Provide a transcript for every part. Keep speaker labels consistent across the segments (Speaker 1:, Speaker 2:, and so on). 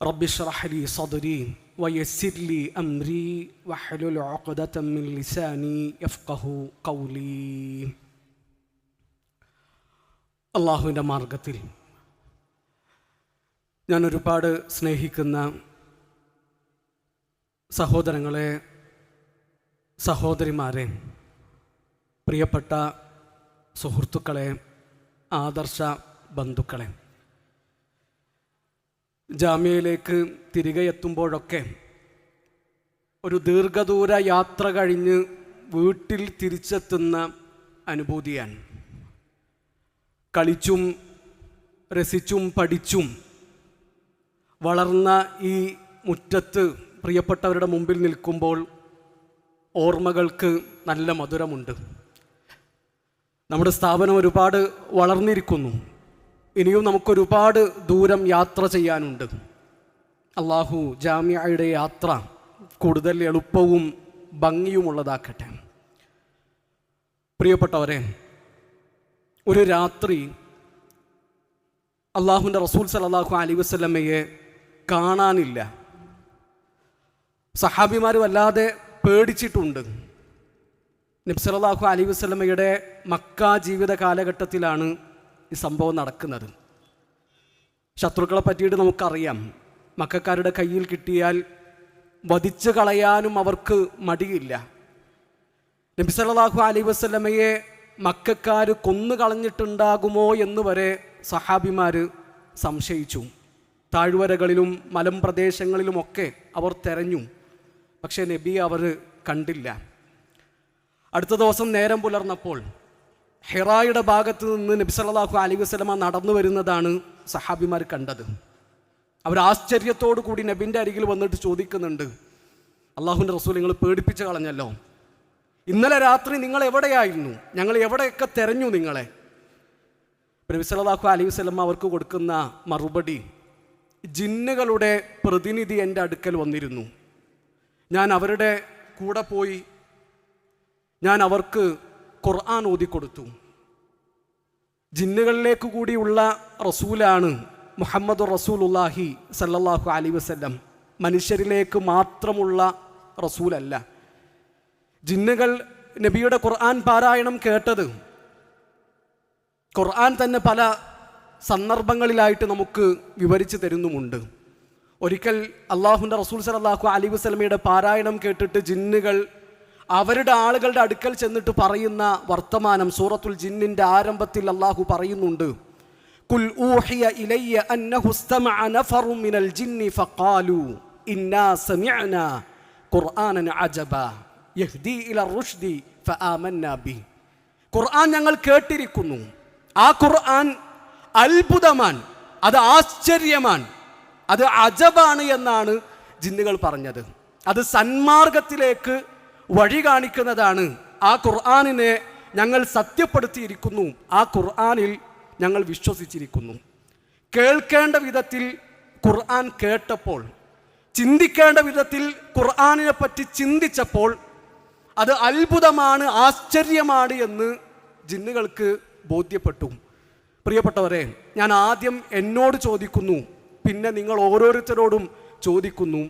Speaker 1: رب اشرح لي صدري ويسر لي أمري واحلل عقدة من لساني يفقه قولي അള്ളാഹുവിൻ്റെ മാർഗത്തിൽ ഞാൻ ഒരുപാട് സ്നേഹിക്കുന്ന സഹോദരങ്ങളെ സഹോദരിമാരെ പ്രിയപ്പെട്ട സുഹൃത്തുക്കളെ ആദർശ ബന്ധുക്കളെ ജാമ്യയിലേക്ക് തിരികെ എത്തുമ്പോഴൊക്കെ ഒരു ദീർഘദൂര യാത്ര കഴിഞ്ഞ് വീട്ടിൽ തിരിച്ചെത്തുന്ന അനുഭൂതിയാണ്. കളിച്ചും രസിച്ചും പഠിച്ചും വളർന്ന ഈ മുറ്റത്ത് പ്രിയപ്പെട്ടവരുടെ മുമ്പിൽ നിൽക്കുമ്പോൾ ഓർമ്മകൾക്ക് നല്ല മധുരമുണ്ട്. നമ്മുടെ സ്ഥാപനം ഒരുപാട് വളർന്നിരിക്കുന്നു. ഇനിയും നമുക്കൊരുപാട് ദൂരം യാത്ര ചെയ്യാനുണ്ട്. അള്ളാഹു ജാമ്യയുടെ യാത്ര കൂടുതൽ എളുപ്പവും ഭംഗിയുമുള്ളതാക്കട്ടെ. പ്രിയപ്പെട്ടവരെ ഒരു രാത്രി അള്ളാഹുവിന്റെ റസൂൽ സലാഹു അലി വസ്ലമയെ കാണാനില്ല. സഹാബിമാർ വല്ലാതെ പേടിച്ചിട്ടുണ്ട്. നബ്സലാഹു അലി വസ്ലമയുടെ മക്ക ജീവിത കാലഘട്ടത്തിലാണ് ഈ സംഭവം നടക്കുന്നത്. ശത്രുക്കളെ പറ്റിയിട്ട് നമുക്കറിയാം. മക്കാരുടെ കയ്യിൽ കിട്ടിയാൽ വധിച്ചു കളയാനും അവർക്ക് മടിയില്ല. നബി സല്ലല്ലാഹു അലൈഹി വസല്ലമയെ മക്കാർ കൊന്നു കളഞ്ഞിട്ടുണ്ടാകുമോ എന്ന് വരെ സഹാബിമാർ സംശയിച്ചു. താഴ്വരകളിലും മലമ്പ്രദേശങ്ങളിലുമൊക്കെ അവർ തെരഞ്ഞു. പക്ഷേ നബി അവർ കണ്ടില്ല. അടുത്ത ദിവസം നേരം പുലർന്നപ്പോൾ ഹിറായുടെ ഭാഗത്ത് നിന്ന് നബി സല്ലല്ലാഹു അലൈഹി വസല്ലമ നടന്നു വരുന്നതാണ് സഹാബിമാർ കണ്ടത്. അവർ ആശ്ചര്യത്തോടു കൂടി നബിന്റെ അരികിൽ വന്നിട്ട് ചോദിക്കുന്നുണ്ട് അള്ളാഹുവിന്റെ റസൂൽ നിങ്ങൾ പേടിപ്പിച്ച് കളഞ്ഞല്ലോ. ഇന്നലെ രാത്രി നിങ്ങൾ എവിടെയായിരുന്നു? ഞങ്ങൾ എവിടെയൊക്കെ തെരഞ്ഞു നിങ്ങളെ? നബി സല്ലല്ലാഹു അലൈഹി വസല്ലമ അവർക്ക് കൊടുക്കുന്ന മറുപടി ജിന്നുകളുടെ പ്രതിനിധി എന്റെ അടുക്കൽ വന്നിരുന്നു. ഞാൻ അവരുടെ കൂടെ പോയി ഞാൻ അവർക്ക് ഖുർആൻ ഓതിക്കൊടുത്തു. ജിന്നുകളിലേക്ക് കൂടിയുള്ള റസൂലാണ് മുഹമ്മദ് റസൂലുല്ലാഹി സല്ലല്ലാഹു അലി വസ്ല്ലം. മനുഷ്യരിലേക്ക് മാത്രമുള്ള റസൂലല്ല. ജിന്നുകൾ നബിയുടെ ഖുർആൻ പാരായണം കേട്ടത് ഖുർആൻ തന്നെ പല സന്ദർഭങ്ങളിലായിട്ട് നമുക്ക് വിവരിച്ചു തരുന്നുമുണ്ട്. ഒരിക്കൽ അള്ളാഹുന്റെ റസൂൽ സലാഹു അലി വസ്ലമയുടെ പാരായണം കേട്ടിട്ട് ജിന്നുകൾ അവരുടെ ആളുകളുടെ അടുക്കൽ ചെന്നിട്ട് പറയുന്ന വർത്തമാനം സൂറത്തുൽ ജിന്നിന്റെ ആരംഭത്തിൽ അള്ളാഹു പറയുന്നുണ്ട്. കുൽ ഊഹിയ ഇലയ്യ മിനൽ ജിന്നി ഫഖാലു ഇന്നാ ഖുർആനൻ അജബ റുഷ്ദി ഖുർആൻ ഞങ്ങൾ കേട്ടിരിക്കുന്നു. ആ ഖുർആൻ അത്ഭുതമാൻ അത് ആശ്ചര്യമാൻ അത് അജബാണ് എന്നാണ് ജിന്നുകൾ പറഞ്ഞത്. അത് സന്മാർഗത്തിലേക്ക് വഴി കാണിക്കുന്നതാണ്. ആ ഖുർആാനിനെ ഞങ്ങൾ സത്യപ്പെടുത്തിയിരിക്കുന്നു. ആ ഖുർആാനിൽ ഞങ്ങൾ വിശ്വസിച്ചിരിക്കുന്നു. കേൾക്കേണ്ട വിധത്തിൽ ഖുർആൻ കേട്ടപ്പോൾ ചിന്തിക്കേണ്ട വിധത്തിൽ ഖുർആാനിനെ പറ്റി ചിന്തിച്ചപ്പോൾ അത് അത്ഭുതമാണ് ആശ്ചര്യമാണ് എന്ന് ജിന്നുകൾക്ക് ബോധ്യപ്പെട്ടു. പ്രിയപ്പെട്ടവരെ ഞാൻ ആദ്യം എന്നോട് ചോദിക്കുന്നു പിന്നെ നിങ്ങൾ ഓരോരുത്തരോടും ചോദിക്കുന്നു.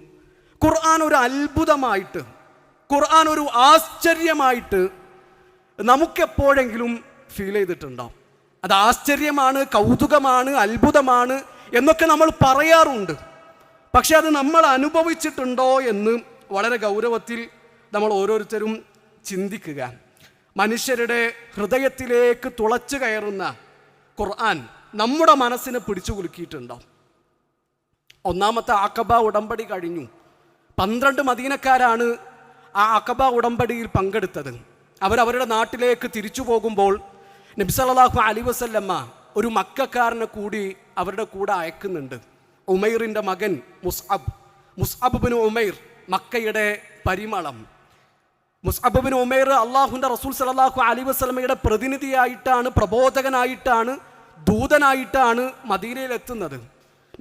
Speaker 1: ഖുർആൻ ഒരു അത്ഭുതമായിട്ട് ഖുർആൻ ഒരു ആശ്ചര്യമായിട്ട് നമുക്കെപ്പോഴെങ്കിലും ഫീൽ ചെയ്തിട്ടുണ്ടോ അത് ആശ്ചര്യമാണ് കൗതുകമാണ് അത്ഭുതമാണ് എന്നൊക്കെ നമ്മൾ പറയാറുണ്ട്. പക്ഷെ അത് നമ്മൾ അനുഭവിച്ചിട്ടുണ്ടോ എന്ന് വളരെ ഗൗരവത്തിൽ നമ്മൾ ഓരോരുത്തരും ചിന്തിക്കുക. മനുഷ്യരുടെ ഹൃദയത്തിലേക്ക് തുളച്ചു കയറുന്ന ഖുർആൻ നമ്മുടെ മനസ്സിനെ പിടിച്ചു കുലുക്കിയിട്ടുണ്ടോ ഒന്നാമത്തെ ആക്കബ ഉടമ്പടി കഴിഞ്ഞു. പന്ത്രണ്ട് മദീനക്കാരാണ് ആ അക്കബ ഉടമ്പടിയിൽ പങ്കെടുത്തത്. അവരവരുടെ നാട്ടിലേക്ക് തിരിച്ചു പോകുമ്പോൾ നബ്സലാഹു അലി വസല്ലമ്മ ഒരു മക്കാരനെ കൂടി അവരുടെ കൂടെ അയക്കുന്നുണ്ട്. ഉമൈറിന്റെ മകൻ മുസ്അബ് മുസ്അബ് ബിൻ ഉമൈർ മക്കയുടെ പരിമളം. മുസ്അബ് ബിൻ ഉമൈർ അള്ളാഹുന്റെ റസൂൽ സലാഹു അലി വസ്ലമയുടെ പ്രതിനിധിയായിട്ടാണ് പ്രബോധകനായിട്ടാണ് ദൂതനായിട്ടാണ് മദീനയിലെത്തുന്നത്.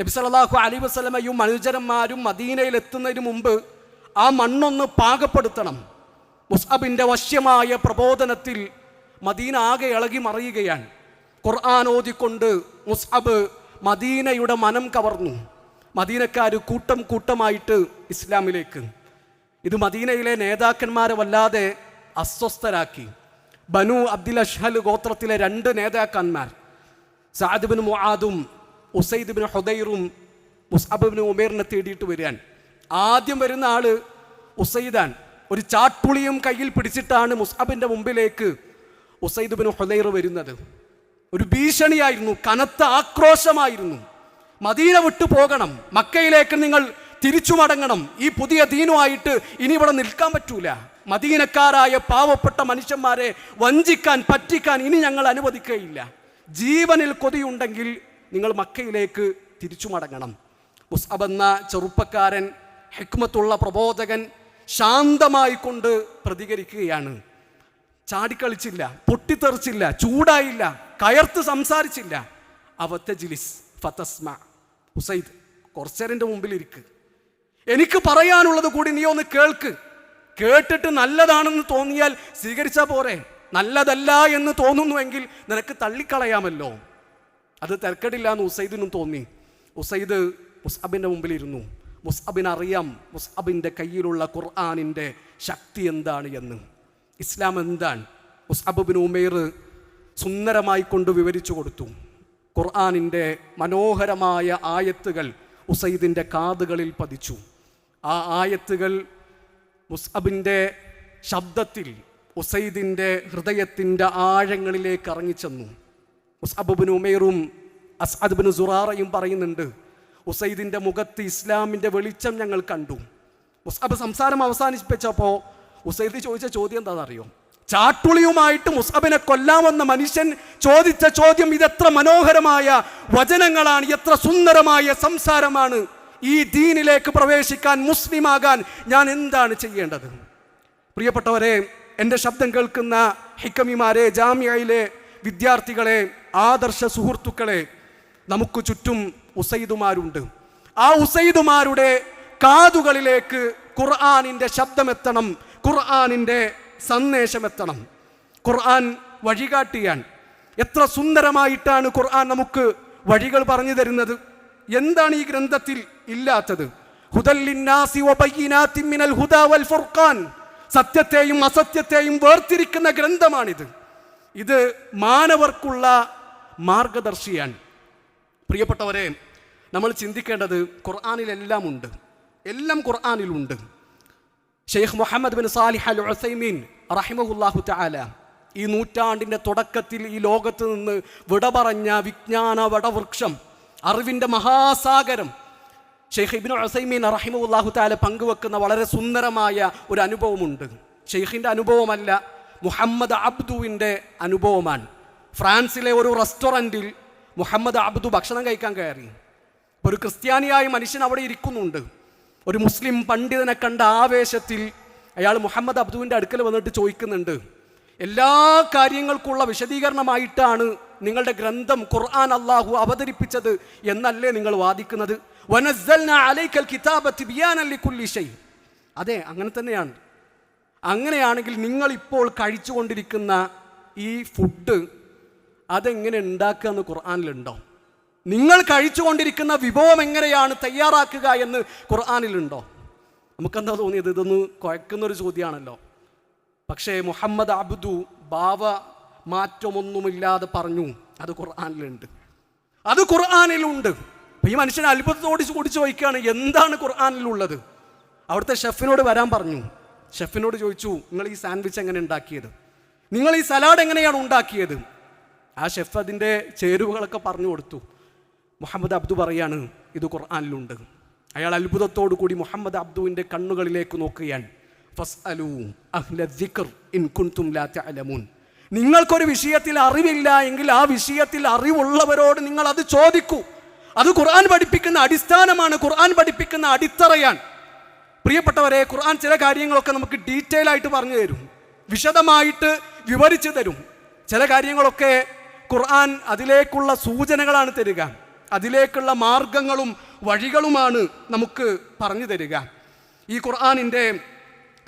Speaker 1: നബി സല്ലല്ലാഹു അലൈഹി വസല്ലമയും മനുജരന്മാരും മദീനയിൽ എത്തുന്നതിന് മുമ്പ് ആ മണ്ണൊന്ന് പാകപ്പെടുത്തണം. മുസ്അബിന്റെ വശ്യമായ പ്രബോധനത്തിൽ മദീന ആകെ ഇളകി മറിയുകയാണ്. ഖുർആൻ ഓതിക്കൊണ്ട് മുസ്അബ് മദീനയുടെ മനം കവർന്നു. മദീനക്കാർ കൂട്ടം കൂട്ടമായിട്ട് ഇസ്ലാമിലേക്ക്. ഇത് മദീനയിലെ നേതാക്കന്മാരെ വല്ലാതെ അസ്വസ്ഥരാക്കി. ബനു അബ്ദുൽ അഷ്ഹൽ ഗോത്രത്തിലെ രണ്ട് നേതാക്കന്മാർ. സാദിബിൻ മുആദും ഉസൈദ് ഹുദൈറും മുസ്അബിന് ഉമേറിനെ തേടിയിട്ട് വരികയാണ്. ആദ്യം വരുന്ന ആൾ ഉസൈദാൻ. ഒരു ചാട്ടുളിയും കയ്യിൽ പിടിച്ചിട്ടാണ് മുസ്അബിന്റെ മുമ്പിലേക്ക് ഉസൈദ് ബിൻ ഹുലൈർ വരുന്നത്. ഒരു ഭീഷണിയായിരുന്നു കനത്ത ആക്രോശമായിരുന്നു. മദീന വിട്ടു പോകണം മക്കയിലേക്ക് നിങ്ങൾ തിരിച്ചു മടങ്ങണം. ഈ പുതിയ ദീനുമായിട്ട് ഇനി ഇവിടെ നിൽക്കാൻ പറ്റൂല. മദീനക്കാരായ പാവപ്പെട്ട മനുഷ്യന്മാരെ വഞ്ചിക്കാൻ പറ്റിക്കാൻ ഇനി ഞങ്ങൾ അനുവദിക്കുകയില്ല. ജീവനിൽ കൊതിയുണ്ടെങ്കിൽ നിങ്ങൾ മക്കയിലേക്ക് തിരിച്ചു മടങ്ങണം. മുസ്അബ് എന്ന ചെറുപ്പക്കാരൻ ഹെക്മത്തുള്ള പ്രബോധകൻ ശാന്തമായി കൊണ്ട് പ്രതികരിക്കുകയാണ്. ചാടിക്കളിച്ചില്ല പൊട്ടിത്തെറിച്ചില്ല ചൂടായില്ല കയർത്ത് സംസാരിച്ചില്ല. അവത്തെ ജിലിസ് ഫതസ്മ ഹുസൈദ് കുറച്ചേരന്റെ മുമ്പിൽ ഇരിക്ക് എനിക്ക് പറയാനുള്ളത് കൂടി നീ ഒന്ന് കേൾക്ക്. കേട്ടിട്ട് നല്ലതാണെന്ന് തോന്നിയാൽ സ്വീകരിച്ചാൽ പോരെ. നല്ലതല്ല എന്ന് തോന്നുന്നുവെങ്കിൽ നിനക്ക് തള്ളിക്കളയാമല്ലോ. അത് തിരക്കടില്ല എന്ന് ഉസൈദിനും തോന്നി. ഉസൈദ് മുസ്അബിന്റെ മുമ്പിൽ ഇരുന്നു മുസ്അബിന് അറിയാം മുസ്അബിന്റെ കയ്യിലുള്ള ഖുർആാനിന്റെ ശക്തി എന്താണ് എന്ന്? ഇസ്ലാം എന്താണ്? മുസ്അബിൻ ഉമേർ സുന്ദരമായി കൊണ്ട് വിവരിച്ചു കൊടുത്തു. ഖുർആാനിന്റെ മനോഹരമായ ആയത്തുകൾ ഉസൈദിന്റെ കാതുകളിൽ പതിച്ചു. ആ ആയത്തുകൾ മുസ്അബിന്റെ ശബ്ദത്തിൽ ഉസൈദിന്റെ ഹൃദയത്തിന്റെ ആഴങ്ങളിലേക്ക് ഇറങ്ങിച്ചെന്നു. മുസ്അബുബിൻ ഉമേറും അസ്അദ്ബിന് സുറാറയും പറയുന്നുണ്ട് ഉസൈദിന്റെ മുഖത്ത് ഇസ്ലാമിന്റെ വെളിച്ചം ഞങ്ങൾ കണ്ടു. മുസ്അബ് സംസാരം അവസാനിപ്പിച്ചപ്പോൾ ഉസൈദ് ചോദിച്ച ചോദ്യം എന്താണെന്നറിയോ? ചാട്ടുളിയുമായിട്ട് മുസ്അബിനെ കൊല്ലാമെന്ന മനുഷ്യൻ ചോദിച്ച ചോദ്യം ഇതെത്ര മനോഹരമായ വചനങ്ങളാണ് എത്ര സുന്ദരമായ സംസാരമാണ്. ഈ ദീനിലേക്ക് പ്രവേശിക്കാൻ മുസ്ലിമാകാൻ ഞാൻ എന്താണ് ചെയ്യേണ്ടത്? പ്രിയപ്പെട്ടവരെ എന്റെ ശബ്ദം കേൾക്കുന്ന ഹിക്കമിമാരെ ജാമ്യയിലെ വിദ്യാർത്ഥികളെ ആദർശ സുഹൃത്തുക്കളെ നമുക്ക് ചുറ്റും ഉസൈദുമാരുണ്ട്. ആ ഉസൈദുമാരുടെ കാതുകളിലേക്ക് ഖുർആാനിന്റെ ശബ്ദമെത്തണം ഖുർആാനിന്റെ സന്ദേശമെത്തണം. ഖുർആൻ വഴികാട്ടിയാൻ എത്ര സുന്ദരമായിട്ടാണ് ഖുർആൻ നമുക്ക് വഴികൾ പറഞ്ഞു തരുന്നത്. എന്താണ് ഈ ഗ്രന്ഥത്തിൽ ഇല്ലാത്തത്? ഫുർഖാൻ. സത്യത്തെയും അസത്യത്തെയും വേർതിരിക്കുന്ന ഗ്രന്ഥമാണിത്. ഇത് മാനവർക്കുള്ള മാർഗദർശിയാണ്. പ്രിയപ്പെട്ടവരെ നമ്മൾ ചിന്തിക്കേണ്ടത് ഖുർആാനിലെല്ലാം ഉണ്ട് എല്ലാം ഖുർആാനിലുണ്ട്. Sheikh Muhammad bin Salih al Uthaymeen റഹിമഹുല്ലാഹു തആല ഈ നൂറ്റാണ്ടിന്റെ തുടക്കത്തിൽ ഈ ലോകത്ത് നിന്ന് വിട പറഞ്ഞ വിജ്ഞാന വടവൃക്ഷം അറിവിന്റെ മഹാസാഗരം ഷെയ്ഖ് ഇബിൻ ഉസൈമീൻ റഹിമഹുല്ലാഹു തആല പങ്കുവെക്കുന്ന വളരെ സുന്ദരമായ ഒരു അനുഭവമുണ്ട്. ഷെയ്ഖിന്റെ അനുഭവമല്ല മുഹമ്മദ് അബ്ദുവിന്റെ അനുഭവമാണ്. ഫ്രാൻസിലെ ഒരു റെസ്റ്റോറന്റിൽ മുഹമ്മദ് അബ്ദു ഭക്ഷണം കഴിക്കാൻ കയറി. ഒരു ക്രിസ്ത്യാനിയായ മനുഷ്യൻ അവിടെ ഇരിക്കുന്നുണ്ട്. ഒരു മുസ്ലിം പണ്ഡിതനെ കണ്ട ആവേശത്തിൽ അയാൾ മുഹമ്മദ് അബ്ദുവിന്റെ അടുക്കൽ വന്നിട്ട് ചോദിക്കുന്നുണ്ട് എല്ലാ കാര്യങ്ങൾക്കുള്ള വിശദീകരണമായിട്ടാണ് നിങ്ങളുടെ ഗ്രന്ഥം ഖുർആൻ അള്ളാഹു അവതരിപ്പിച്ചത് എന്നല്ലേ നിങ്ങൾ വാദിക്കുന്നത്? അതെ അങ്ങനെ തന്നെയാണ്. അങ്ങനെയാണെങ്കിൽ നിങ്ങൾ ഇപ്പോൾ കഴിച്ചുകൊണ്ടിരിക്കുന്ന ഈ ഫുഡ് അതെങ്ങനെ ഉണ്ടാക്കുക എന്ന് ഖുർആാനിലുണ്ടോ? നിങ്ങൾ കഴിച്ചുകൊണ്ടിരിക്കുന്ന വിഭവം എങ്ങനെയാണ് തയ്യാറാക്കുക എന്ന് ഖുർആാനിലുണ്ടോ? നമുക്കെന്താ തോന്നിയത്? ഇതൊന്ന് കുഴക്കുന്നൊരു ചോദ്യമാണല്ലോ പക്ഷേ മുഹമ്മദ് അബ്ദു ഭാവ മാറ്റമൊന്നുമില്ലാതെ പറഞ്ഞു. അത് ഖുർആാനിലുണ്ട്. അത് ഖുർആാനിലുണ്ട്. ഈ മനുഷ്യൻ അത്ഭുതത്തോട് കൂടി ചോദിക്കുകയാണ് എന്താണ് ഖുർആാനിലുള്ളത്? അവിടുത്തെ ഷെഫിനോട് വരാൻ പറഞ്ഞു. ഷെഫിനോട് ചോദിച്ചു നിങ്ങൾ ഈ സാൻഡ്വിച്ച് എങ്ങനെ ഉണ്ടാക്കിയത്? നിങ്ങൾ ഈ സലാഡ് എങ്ങനെയാണ് ഉണ്ടാക്കിയത്? ആ ഷെഫ് അതിന്റെ ചേരുവകളൊക്കെ പറഞ്ഞു കൊടുത്തു. മുഹമ്മദ് അബ്ദു പറയാണ് ഇത് ഖുർആാനിലുണ്ട്. അയാൾ അത്ഭുതത്തോടു കൂടി മുഹമ്മദ് അബ്ദുവിന്റെ കണ്ണുകളിലേക്ക് നോക്കുകയാണ്. ഫസ്അലൂ അഹ്ല ഇൻ കുൻതും ലാ തഅലമൂൻ. നിങ്ങൾക്കൊരു വിഷയത്തിൽ അറിവില്ല എങ്കിൽ ആ വിഷയത്തിൽ അറിവുള്ളവരോട് നിങ്ങൾ അത് ചോദിക്കൂ. അത് ഖുർആൻ പഠിപ്പിക്കുന്ന അടിസ്ഥാനമാണ് ഖുർആൻ പഠിപ്പിക്കുന്ന അടിത്തറയാണ്. പ്രിയപ്പെട്ടവരെ ഖുർആൻ ചില കാര്യങ്ങളൊക്കെ നമുക്ക് ഡീറ്റെയിൽ ആയിട്ട് പറഞ്ഞു തരും. വിശദമായിട്ട് വിവരിച്ചു തരും. ചില കാര്യങ്ങളൊക്കെ ഖുർആൻ അതിലേക്കുള്ള സൂചനകളാണ് തരിക. അതിലേക്കുള്ള മാർഗങ്ങളും വഴികളുമാണ് നമുക്ക് പറഞ്ഞു തരിക. ഈ ഖുർആാനിന്റെ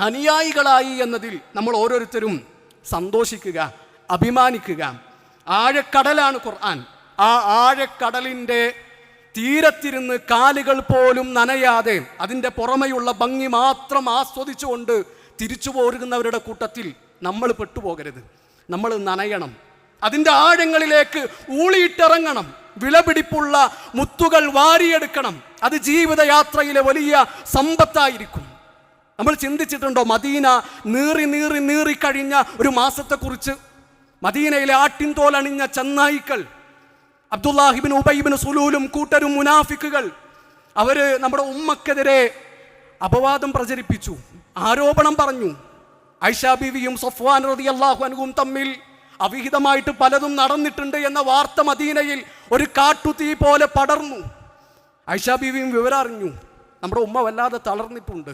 Speaker 1: അനുയായികളായി എന്നതിൽ നമ്മൾ ഓരോരുത്തരും സന്തോഷിക്കുക അഭിമാനിക്കുക. ആഴക്കടലാണ് ഖുർആൻ. ആ ആഴക്കടലിന്റെ തീരത്തിരുന്ന് കാലുകൾ പോലും നനയാതെ അതിന്റെ പുറമെയുള്ള ഭംഗി മാത്രം ആസ്വദിച്ചുകൊണ്ട് തിരിച്ചു പോരുന്നവരുടെ കൂട്ടത്തിൽ നമ്മൾ പെട്ടുപോകരുത്. നമ്മൾ നനയണം. അതിന്റെ ആഴങ്ങളിലേക്ക് ഊളിയിട്ടിറങ്ങണം. വിളപിടിപ്പുള്ള മുത്തുകൾ വാരിയെടുക്കണം. അത് ജീവിതയാത്രയിലെ വലിയ സമ്പത്തായിരിക്കും. നമ്മൾ ചിന്തിച്ചിട്ടുണ്ടോ മദീന നീറി നീറി നീറി കഴിഞ്ഞ ഒരു മാസത്തെക്കുറിച്ച്? മദീനയിലെ ആട്ടിൻതോൽ അണിഞ്ഞ ചെന്നായിക്കൾ അബ്ദുല്ലാഹിബിൻ ഉബൈബിൻ സുലൂലും കൂട്ടരും മുനാഫിക്കുകൾ അവർ നമ്മുടെ ഉമ്മക്കെതിരെ അപവാദം പ്രചരിപ്പിച്ചു ആരോപണം പറഞ്ഞു. ഐഷാ ബീവിയും സഫ്വാൻ റതി അള്ളാഹു തമ്മിൽ അവിഹിതമായിട്ട് പലതും നടന്നിട്ടുണ്ട് എന്ന വാർത്ത മദീനയിൽ ഒരു കാട്ടുതീ പോലെ പടർന്നു. ഐഷാ ബീവിയും വിവരം അറിഞ്ഞു നമ്മുടെ ഉമ്മ വല്ലാതെ തളർന്നിട്ടുണ്ട്.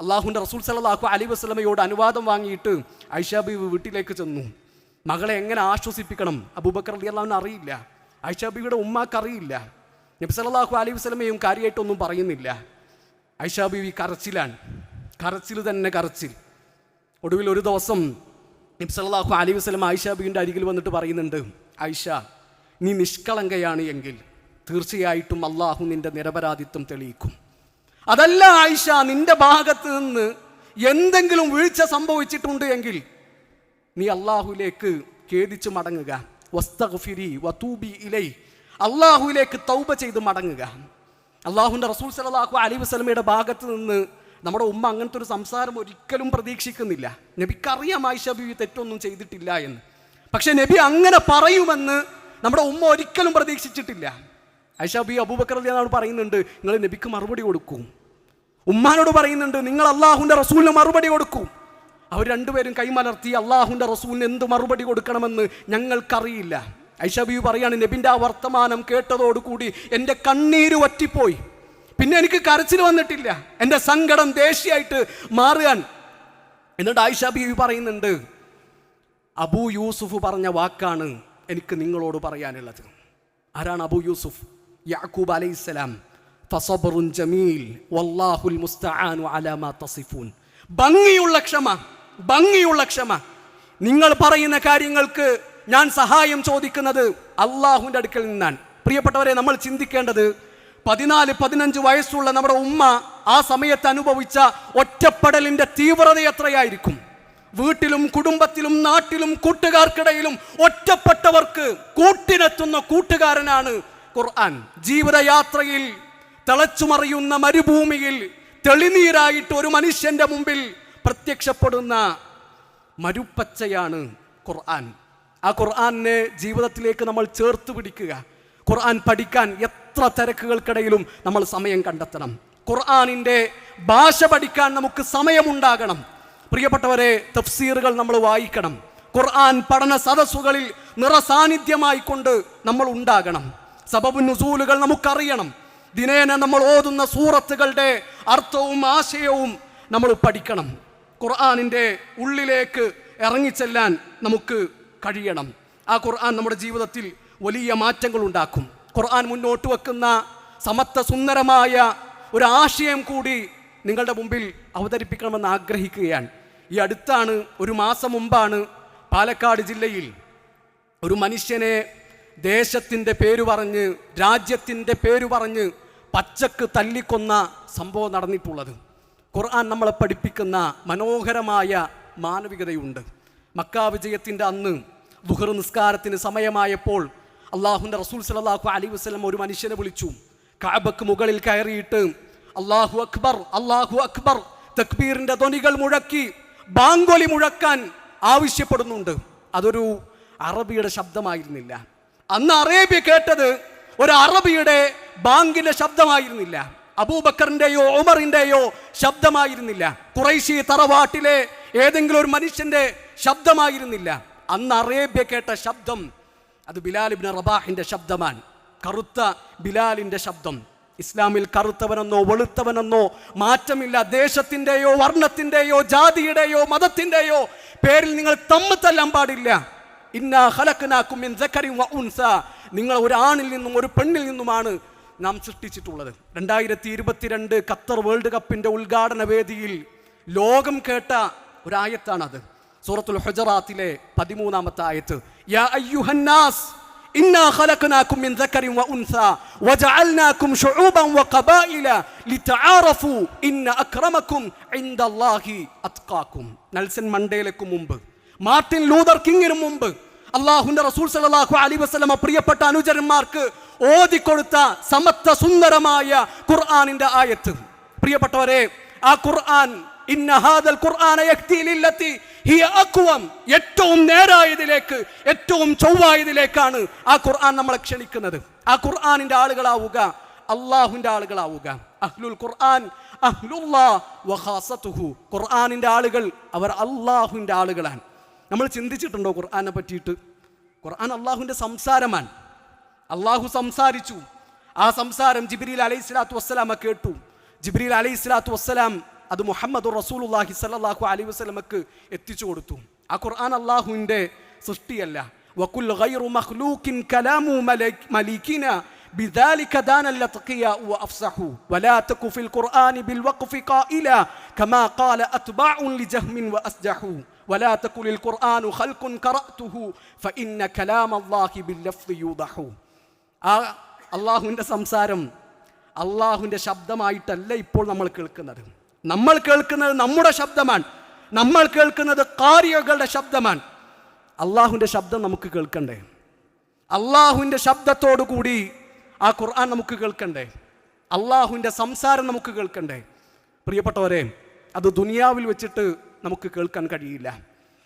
Speaker 1: അള്ളാഹുന്റെ റസൂൽ സലാഹു അലി വസ്ലമയോട് അനുവാദം വാങ്ങിയിട്ട് ഐഷാ ബീവ് വീട്ടിലേക്ക് ചെന്നു. മകളെ എങ്ങനെ ആശ്വസിപ്പിക്കണം? അബൂബക്കർ അലി അള്ളാഹുവിന് അറിയില്ല. ഐഷാ ബീവിയുടെ ഉമ്മാക്കറിയില്ല നബി സലാഹു അലി വസ്ലമയും കാര്യമായിട്ടൊന്നും പറയുന്നില്ല. ഐഷാ ബീവി കരച്ചിലാണ്. കരച്ചിൽ തന്നെ കരച്ചിൽ. ഒടുവിൽ ഒരു ദിവസം നബി സല്ലല്ലാഹു വസ്ലം ആയിഷ ബീന്റെ അരികിൽ വന്നിട്ട് പറയുന്നുണ്ട് ആയിഷ നീ നിഷ്കളങ്കയാണ് എങ്കിൽ തീർച്ചയായിട്ടും അള്ളാഹു നിന്റെ നിരപരാധിത്വം തെളിയിക്കും. അതല്ല ആയിഷ നിന്റെ ഭാഗത്ത് നിന്ന് എന്തെങ്കിലും വീഴ്ച സംഭവിച്ചിട്ടുണ്ട് എങ്കിൽ നീ അള്ളാഹുലേക്ക് ഖേദിച്ച് മടങ്ങുക. വസ്തഗ്ഫിരി വതൂബി ഇലൈ. അള്ളാഹുലേക്ക് തൗബ ചെയ്ത് മടങ്ങുക. അള്ളാഹുവിന്റെ റസൂൽ സലാഹു അലി വസ്ലമയുടെ ഭാഗത്ത് നിന്ന് നമ്മുടെ ഉമ്മ അങ്ങനത്തെ ഒരു സംസാരം ഒരിക്കലും പ്രതീക്ഷിക്കുന്നില്ല. നബിക്കറിയാം ആയിഷ ബീവി തെറ്റൊന്നും ചെയ്തിട്ടില്ല എന്ന്. പക്ഷെ നബി അങ്ങനെ പറയുമെന്ന് നമ്മുടെ ഉമ്മ ഒരിക്കലും പ്രതീക്ഷിച്ചിട്ടില്ല. ആയിഷ ബി അബൂബക്കർ അലിയാണ് പറയുന്നുണ്ട് നിങ്ങൾ നബിക്ക് മറുപടി കൊടുക്കും. ഉമ്മാനോട് പറയുന്നുണ്ട് നിങ്ങൾ അള്ളാഹുവിന്റെ റസൂലിന് മറുപടി കൊടുക്കും. അവർ രണ്ടുപേരും കൈമലർത്തി അള്ളാഹുവിന്റെ റസൂലിന് എന്ത് മറുപടി കൊടുക്കണമെന്ന് ഞങ്ങൾക്കറിയില്ല. ഐഷബിയു പറയാണ് നബിന്റെ ആ വർത്തമാനം കേട്ടതോടുകൂടി എന്റെ കണ്ണീര് വറ്റിപ്പോയി. പിന്നെ എനിക്ക് കരച്ചിൽ വന്നിട്ടില്ല. എന്റെ സങ്കടം ദേഷ്യമായിട്ട് മാറുകയാണ്. എന്നിട്ട് ആയിഷ ബീവി പറയുന്നുണ്ട് അബൂ യൂസുഫ് പറഞ്ഞ വാക്കാണ് എനിക്ക് നിങ്ങളോട് പറയാനുള്ളത്. ആരാണ് അബൂ യൂസുഫ്? യാക്കൂബ് അലൈഹിസ്സലാം ഫസബറുൻ ജമീൽ വല്ലാഹുൽ മുസ്തആനു അലാമ തസിഫൂൻ. ഭംഗിയുള്ള ക്ഷമ ഭംഗിയുള്ള ക്ഷമ. നിങ്ങൾ പറയുന്ന കാര്യങ്ങൾക്ക് ഞാൻ സഹായം ചോദിക്കുന്നത് അള്ളാഹുവിന്റെ അടുക്കൽ നിന്നാണ്. പ്രിയപ്പെട്ടവരെ നമ്മൾ ചിന്തിക്കേണ്ടത് പതിനാല് പതിനഞ്ച് വയസ്സുള്ള നമ്മുടെ ഉമ്മ ആ സമയത്ത് അനുഭവിച്ച ഒറ്റപ്പെടലിന്റെ തീവ്രത എത്രയായിരിക്കും? വീട്ടിലും കുടുംബത്തിലും നാട്ടിലും കൂട്ടുകാർക്കിടയിലും ഒറ്റപ്പെട്ടവർക്ക് കൂട്ടിനെത്തുന്ന കൂട്ടുകാരനാണ് ഖുർആൻ. ജീവിതയാത്രയിൽ തിളച്ചുമറിയുന്ന മരുഭൂമിയിൽ തെളിനീരായിട്ട് ഒരു മനുഷ്യന്റെ മുമ്പിൽ പ്രത്യക്ഷപ്പെടുന്ന മരുപ്പച്ചയാണ് ഖുർആൻ. ആ ഖുർആനെ ജീവിതത്തിലേക്ക് നമ്മൾ ചേർത്ത് പിടിക്കുക. ഖുർആൻ പഠിക്കാൻ എത്ര തിരക്കുകൾക്കിടയിലും നമ്മൾ സമയം കണ്ടെത്തണം. ഖുർആാനിന്റെ ഭാഷ പഠിക്കാൻ നമുക്ക് സമയമുണ്ടാകണം. പ്രിയപ്പെട്ടവരെ തഫ്സീറുകൾ നമ്മൾ വായിക്കണം. ഖുർആൻ പഠന സദസ്സുകളിൽ നിറസാന്നിധ്യമായിക്കൊണ്ട് നമ്മൾ ഉണ്ടാകണം. സബബു നുസൂലുകൾ നമുക്കറിയണം. ദിനേന നമ്മൾ ഓതുന്ന സൂറത്തുകളുടെ അർത്ഥവും ആശയവും നമ്മൾ പഠിക്കണം. ഖുർആാനിന്റെ ഉള്ളിലേക്ക് ഇറങ്ങിച്ചെല്ലാൻ നമുക്ക് കഴിയണം. ആ ഖുർആൻ നമ്മുടെ ജീവിതത്തിൽ വലിയ മാറ്റങ്ങൾ ഉണ്ടാക്കും ഖുർആൻ മുന്നോട്ട് വെക്കുന്ന സമത്വ സുന്ദരമായ ഒരു ആശയം കൂടി നിങ്ങളുടെ മുമ്പിൽ അവതരിപ്പിക്കണമെന്ന് ആഗ്രഹിക്കുകയാണ്. ഈ അടുത്താണ് ഒരു മാസം മുമ്പാണ് പാലക്കാട് ജില്ലയിൽ ഒരു മനുഷ്യനെ ദേശത്തിന്റെ പേര് പറഞ്ഞ് രാജ്യത്തിന്റെ പേര് പറഞ്ഞ് പച്ചക്ക് തല്ലിക്കൊന്ന സംഭവം നടന്നിട്ടുള്ളത്. ഖുർആൻ നമ്മളെ പഠിപ്പിക്കുന്ന മനോഹരമായ മാനവികതയുണ്ട്. മക്കാ വിജയത്തിന്റെ അന്ന് ദുഹർ നിസ്കാരത്തിന് സമയമായപ്പോൾ അള്ളാഹുന്റെ റസൂൽ സലാഹു അലി വസ്ലം ഒരു മനുഷ്യനെ വിളിച്ചു. കാബക്ക് മുകളിൽ കയറിയിട്ട് അള്ളാഹു അക്ബർ അള്ളാഹു അക്ബർ തക്ബീറിന്റെ ധ്വനികൾ മുഴക്കി ബാങ്കൊലി മുഴക്കാൻ ആവശ്യപ്പെടുന്നുണ്ട്. അതൊരു അറബിയുടെ ശബ്ദമായിരുന്നില്ല. അന്ന് അറേബ്യ കേട്ടത് ഒരു അറബിയുടെ ബാങ്കിന്റെ ശബ്ദമായിരുന്നില്ല. അബൂബക്കറിന്റെയോ ഒമറിന്റെയോ ശബ്ദമായിരുന്നില്ല. കുറൈശി തറവാട്ടിലെ ഏതെങ്കിലും ഒരു മനുഷ്യന്റെ ശബ്ദമായിരുന്നില്ല. അന്ന് അറേബ്യ കേട്ട ശബ്ദം അത് ബിലാലിബിന് റബാഹിന്റെ ശബ്ദമാണ്. കറുത്ത ബിലാലിന്റെ ശബ്ദം. ഇസ്ലാമിൽ കറുത്തവനെന്നോ വെളുത്തവനെന്നോ മാറ്റമില്ല. ദേശത്തിന്റെയോ വർണത്തിന്റെയോ ജാതിയുടെയോ മതത്തിന്റെയോ പേരിൽ നിങ്ങൾ തമ്മിൽ തല്ലാൻ പാടില്ല. ഇന്നാ ഹലക്കനാക്കും നിങ്ങൾ ഒരു ആണിൽ നിന്നും ഒരു പെണ്ണിൽ നിന്നുമാണ് നാം സൃഷ്ടിച്ചിട്ടുള്ളത്. രണ്ടായിരത്തി ഇരുപത്തിരണ്ട് ഖത്തർ വേൾഡ് കപ്പിന്റെ ഉദ്ഘാടന വേദിയിൽ ലോകം കേട്ട ഒരായത്താണത്. സൂറത്തുൽ ഹുജറാത്തിലെ പതിമൂന്നാമത്തെ ആയത്ത്. യാ അയ്യുഹന്നാസ് إنا خلقناكم من ذكر وأنثى وجعلناكم شعوبا وقبائل لتعارفوا إن أكرمكم عند الله أتقاكم نلسن മണ്ടേലയ്ക്ക് മുമ്പ് മാർട്ടിൻ ലൂതർ കിങ്ങിന് മുമ്പ് അള്ളാഹുന്റെ റസൂൽ സല്ലല്ലാഹു അലൈഹി വസ്ലമ പ്രിയപ്പെട്ട അനുചരന്മാർക്ക് ഓതിക്കൊടുത്ത സമത്വ സുന്ദരമായ ഖുർആനിന്റെ ആയത്ത്. പ്രിയപ്പെട്ടവരെ ആ ഖുർആൻ ഇന്നഹാദൽ ഖുർആന യഹ്ദി ഹിയ അഖ്വം ഏറ്റവും നേരായതിലേക്ക് ഏറ്റവും ചൊവ്വായതിലേക്കാണ് ആ ഖുർആൻ നമ്മളെ ക്ഷണിക്കുന്നത്. ആ ഖുർആാനിന്റെ ആളുകളാവുക അള്ളാഹുവിന്റെ ആളുകളാവുക. അഹ്ലുൽ ഖുർആൻ അഹ്ലുല്ലാ ഖുർആാനിന്റെ ആളുകൾ അവർ അള്ളാഹുവിന്റെ ആളുകളാണ്. നമ്മൾ ചിന്തിച്ചിട്ടുണ്ടോ ഖുർആനെ പറ്റിയിട്ട്? ഖുർആൻ അള്ളാഹുവിന്റെ സംസാരമാണ്. അള്ളാഹു സംസാരിച്ചു. ആ സംസാരം ജിബ്രീൽ അലൈഹി സ്വലാത്തു വസ്സലാമ കേട്ടു. ജിബ്രീൽ അലൈഹി സ്വലാത്തു വസ്സലാം അത് മുഹമ്മദ് റസൂലുല്ലാഹി സല്ലല്ലാഹു അലൈഹി വസല്ലമക്ക് എത്തിച്ചു കൊടുത്തു ആ ഖുർആൻ അള്ളാഹുവിൻ്റെ സൃഷ്ടിയല്ല വകുൽ ഗൈറു മഖ്ലൂക്കിൻ കലാമു മലക് മലിക്കിന بذلك دانا الاتقياء وافصحوا ولا تك في القران بالوقف قائلا كما قال اتباع لجهم واسجحوا ولا تكن القران خلق قراته فان كلام الله باللفظ يوضح ആ അള്ളാഹുവിൻ്റെ സംസാരം അള്ളാഹുവിൻ്റെ ശബ്ദമായിട്ടല്ല ഇപ്പോൾ നമ്മൾ കേൾക്കുന്നത് നമ്മൾ കേൾക്കുന്നത് നമ്മുടെ ശബ്ദമാണ്. നമ്മൾ കേൾക്കുന്നത് കാരിയകളുടെ ശബ്ദമാണ്. അള്ളാഹുവിന്റെ ശബ്ദം നമുക്ക് കേൾക്കണ്ടേ? അള്ളാഹുവിന്റെ ശബ്ദത്തോടു കൂടി ആ ഖുർആൻ നമുക്ക് കേൾക്കണ്ടേ? അള്ളാഹുവിന്റെ സംസാരം നമുക്ക് കേൾക്കണ്ടേ? പ്രിയപ്പെട്ടവരെ അത് ദുനിയാവിൽ വെച്ചിട്ട് നമുക്ക് കേൾക്കാൻ കഴിയില്ല.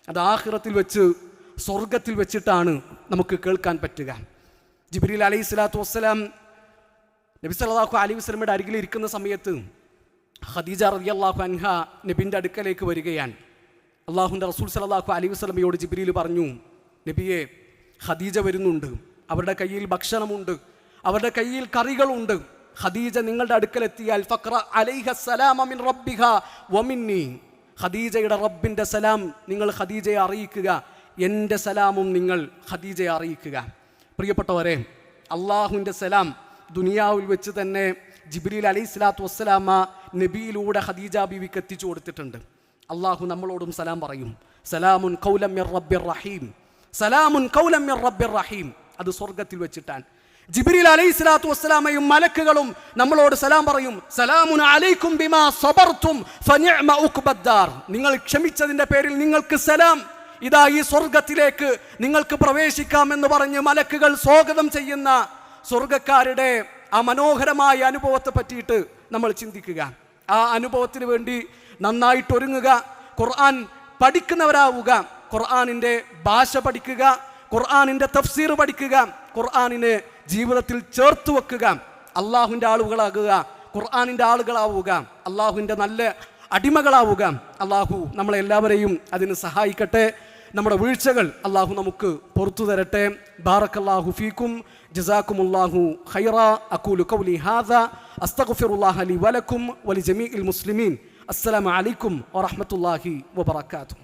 Speaker 1: അത് ആഹ്റത്തിൽ വെച്ച് സ്വർഗത്തിൽ വെച്ചിട്ടാണ് നമുക്ക് കേൾക്കാൻ പറ്റുക. ജിബ്രീൽ അലൈഹി സ്വലാത്തു വസ്സലാം നബി സല്ലല്ലാഹു അലൈഹി വസല്ലമയുടെ അരികിൽ ഇരിക്കുന്ന സമയത്ത് ഖദീജ റളിയല്ലാഹു അൻഹ നബിന്റെ അടുക്കലേക്ക് വരികയാണ്. അള്ളാഹുന്റെ റസൂൽ സലാഹു അലൈഹി വസല്ലമയോട് ജിബ്രീൽ പറഞ്ഞു നബിയെ ഖദീജ വരുന്നുണ്ട്. അവരുടെ കയ്യിൽ ഭക്ഷണമുണ്ട്. അവരുടെ കയ്യിൽ കറികളുണ്ട്. ഖദീജ നിങ്ങളുടെ അടുക്കലെത്തിയാൽ ഫക്ര അലൈഹ സലാമിൻ റബ്ബിഹ വമിന്നി ഖദീജയുടെ റബ്ബിന്റെ സലാം നിങ്ങൾ ഖദീജയെ അറിയിക്കുക. എന്റെ സലാമും നിങ്ങൾ ഖദീജയെ അറിയിക്കുക. പ്രിയപ്പെട്ടവരെ അള്ളാഹുവിന്റെ സലാം ദുനിയാവിൽ വെച്ച് തന്നെ ജിബ്രീൽ അലൈഹി സ്വലാത്തു വസ്സലാമ നബിയിലൂടെ ഖദീജ ബീവിക്ക് എത്തിച്ചു കൊടുത്തിട്ടുണ്ട്. അള്ളാഹു നമ്മളോടും സലാം പറയും. സലാമുൻ കൗലമ്യർ റബ്ബിർ റഹീം. സലാമുൻ കൗലമ്യർ റബ്ബിർ റഹീം. അത് സ്വർഗത്തിൽ വെച്ചിട്ടാണ് ജിബ്രീൽ അലൈഹി സ്വലാത്തു വസ്സലാമയും മലക്കുകളും നമ്മളോട് സലാം പറയും. സലാമുൻ അലൈക്കും ബിമാ സബർത്തും നിങ്ങൾ ക്ഷമിച്ചതിന്റെ പേരിൽ നിങ്ങൾക്ക് സലാം. ഇതാ ഈ സ്വർഗത്തിലേക്ക് നിങ്ങൾക്ക് പ്രവേശിക്കാമെന്ന് പറഞ്ഞ് മലക്കുകൾ സ്വാഗതം ചെയ്യുന്ന സ്വർഗക്കാരുടെ ആ മനോഹരമായ അനുഭവത്തെ പറ്റിയിട്ട് നമ്മൾ ചിന്തിക്കുക. ആ അനുഭവത്തിന് വേണ്ടി നന്നായിട്ട് ഒരുങ്ങുക. ഖുർആൻ പഠിക്കുന്നവരാവുക. ഖുർആാനിന്റെ ഭാഷ പഠിക്കുക. ഖുർആാനിന്റെ തഫ്സീർ പഠിക്കുക. ഖുർആാനിനെ ജീവിതത്തിൽ ചേർത്ത് വെക്കുക. അള്ളാഹുവിന്റെ ആളുകളാകുക. ഖുർആാനിന്റെ ആളുകളാവുക. അള്ളാഹുവിന്റെ നല്ല അടിമകളാവുക. അള്ളാഹു നമ്മളെല്ലാവരെയും അതിന് സഹായിക്കട്ടെ. നമ്മുടെ വീഴ്ചകൾ അള്ളാഹു നമുക്ക് പുറത്തു തരട്ടെ. ബാറക്കല്ലാഹു ഫീക്കും. جزاكم الله خيرا. أقول قولي هذا. أستغفر الله لي ولكم ولجميع المسلمين. السلام عليكم ورحمة الله وبركاته.